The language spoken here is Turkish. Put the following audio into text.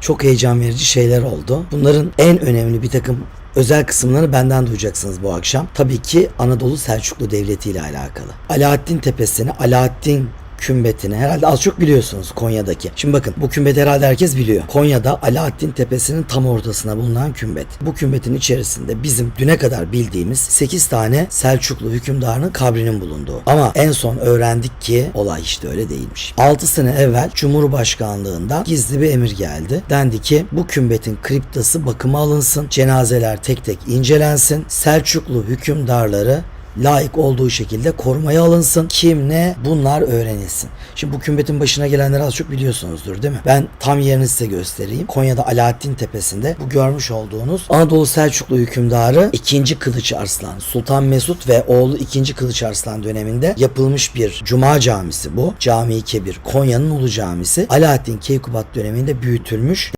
çok heyecan verici şeyler oldu. Bunların en önemli bir takım özel kısımları benden duyacaksınız bu akşam. Tabii ki Anadolu Selçuklu Devleti ile alakalı. Alaaddin Tepesi'ni, Alaaddin kümbetini herhalde az çok biliyorsunuz Konya'daki. Şimdi bakın bu kümbeti herhalde herkes biliyor. Konya'da Alaaddin Tepesi'nin tam ortasına bulunan kümbet. Bu kümbetin içerisinde bizim düne kadar bildiğimiz 8 tane Selçuklu hükümdarının kabrinin bulunduğu. Ama en son öğrendik ki olay işte öyle değilmiş. 6 sene evvel Cumhurbaşkanlığından gizli bir emir geldi. Dendi ki bu kümbetin kriptası bakıma alınsın. Cenazeler tek tek incelensin. Selçuklu hükümdarları layık olduğu şekilde korumaya alınsın. Kim ne bunlar öğrenilsin. Şimdi bu kümbetin başına gelenleri az çok biliyorsunuzdur değil mi? Ben tam yerini size göstereyim. Konya'da Alaaddin Tepesi'nde bu görmüş olduğunuz Anadolu Selçuklu hükümdarı 2. Kılıç Arslan, Sultan Mesut ve oğlu 2. Kılıç Arslan döneminde yapılmış bir cuma camisi bu. Cami-i Kebir, Konya'nın Ulu Camisi. Alaaddin Keykubat döneminde büyütülmüş